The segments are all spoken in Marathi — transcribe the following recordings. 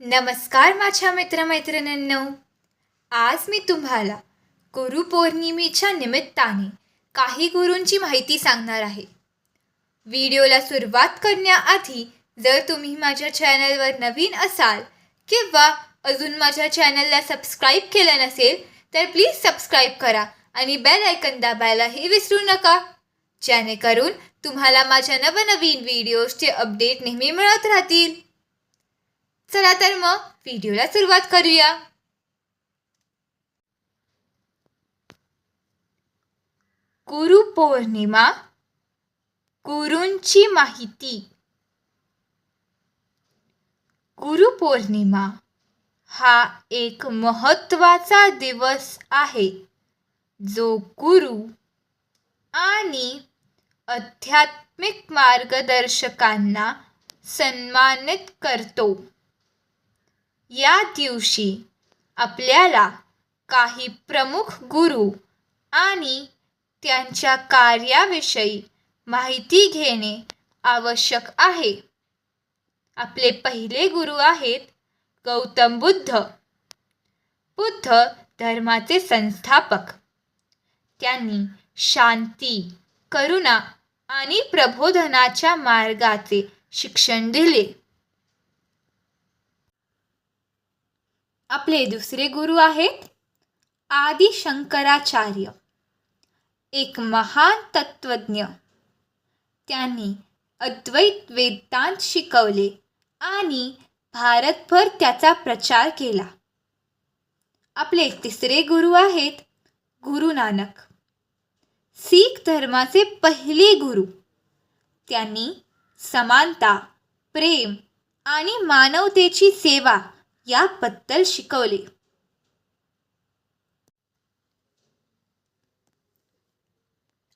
नमस्कार माझ्या मित्रमैत्रिणींनो. आज मी तुम्हाला गुरुपौर्णिमेच्या निमित्ताने काही गुरूंची माहिती सांगणार आहे. व्हिडिओला सुरुवात करण्याआधी जर तुम्ही माझ्या चॅनलवर नवीन असाल किंवा अजून माझ्या चॅनलला सबस्क्राईब केलं नसेल तर प्लीज सबस्क्राईब करा आणि बेल ऐकन दाबायलाही विसरू नका. जेणेकरून तुम्हाला माझ्या नवनवीन व्हिडिओजचे अपडेट नेहमी मिळत राहतील. चला तर मग व्हिडिओला सुरुवात करूया. गुरुपौर्णिमा गुरूंची माहिती. गुरुपौर्णिमा हा एक महत्त्वाचा दिवस आहे जो गुरु आणि आध्यात्मिक मार्गदर्शकांना सन्मानित करतो. या दिवशी आपल्याला काही प्रमुख गुरु आणि त्यांच्या कार्याविषयी माहिती घेणे आवश्यक आहे. आपले पहिले गुरु आहेत गौतम बुद्ध. बुद्ध धर्माचे संस्थापक. त्यांनी शांती करुणा आणि प्रबोधनाच्या मार्गाचे शिक्षण दिले. आपले दुसरे गुरु आहेत आदि शंकराचार्य एक महान तत्वज्ञ त्यांनी अद्वैत वेदांत शिकवले आणि भारतभर त्याचा प्रचार केला. आपले तिसरे गुरु आहेत गुरु नानक. सीख धर्माचे पहिले गुरु. त्यांनी समानता प्रेम आणि मानवतेची सेवा याबद्दल शिकवले.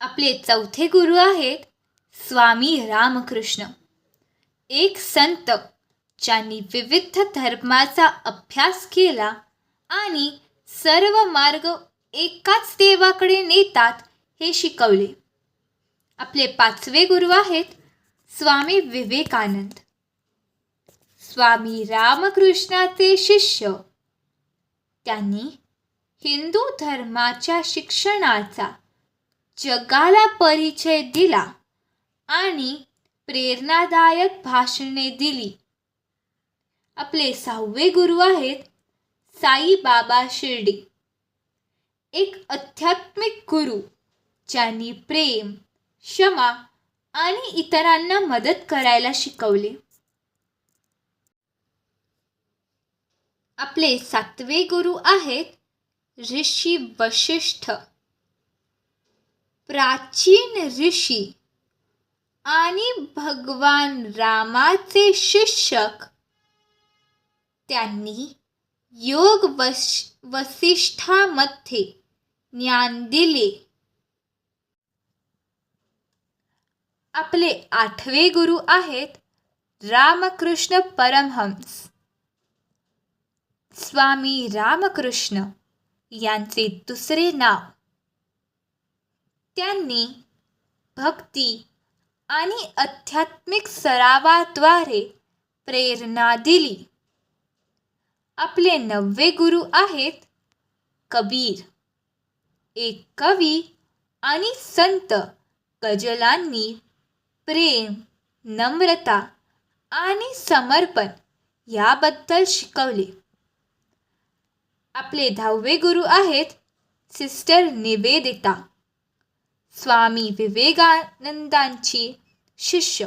आपले चौथे गुरु आहेत स्वामी रामकृष्ण. एक संत ज्यांनी विविध धर्माचा अभ्यास केला आणि सर्व मार्ग एकाच देवाकडे नेतात हे शिकवले. आपले पाचवे गुरु आहेत स्वामी विवेकानंद. स्वामी रामकृष्णाचे शिष्य. त्यांनी हिंदू धर्माच्या शिक्षणाचा जगाला परिचय दिला आणि प्रेरणादायक भाषणे दिली. आपले सहावे गुरु आहेत साईबाबा शिर्डी. एक आध्यात्मिक गुरु ज्यांनी प्रेम क्षमा आणि इतरांना मदत करायला शिकवले. आपले सातवे गुरु आहेत ऋषी वशिष्ठ. प्राचीन ऋषी आणि भगवान रामाचे शिक्षक त्यांनी योग वश वसिष्ठामध्ये ज्ञान दिले. आपले आठवे गुरु आहेत रामकृष्ण परमहंस. स्वामी रामकृष्ण यांचे दुसरे नाव. त्यांनी भक्ती आणि आध्यात्मिक सरावाद्वारे प्रेरणा दिली. आपले नववे गुरु आहेत कबीर. एक कवी आणि संत गजलांनी प्रेम नम्रता आणि समर्पण याबद्दल शिकवले. आपले दहावे गुरु आहेत सिस्टर निवेदिता. स्वामी विवेकानंदांची शिष्य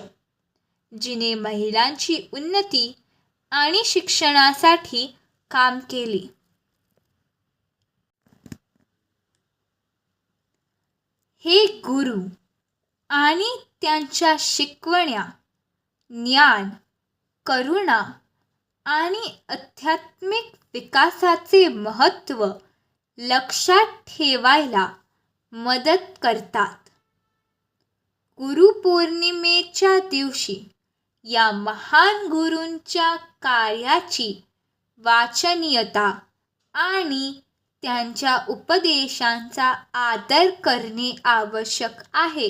जिने महिलांची उन्नती आणि शिक्षणासाठी काम केले. हे गुरु आणि त्यांच्या शिकवण्या ज्ञान करुणा आणि आध्यात्मिक विकासाचे महत्त्व लक्षात ठेवायला मदत करतात. गुरुपौर्णिमेच्या दिवशी या महान गुरूंच्या कार्याची वाचनीयता आणि त्यांच्या उपदेशांचा आदर करणे आवश्यक आहे.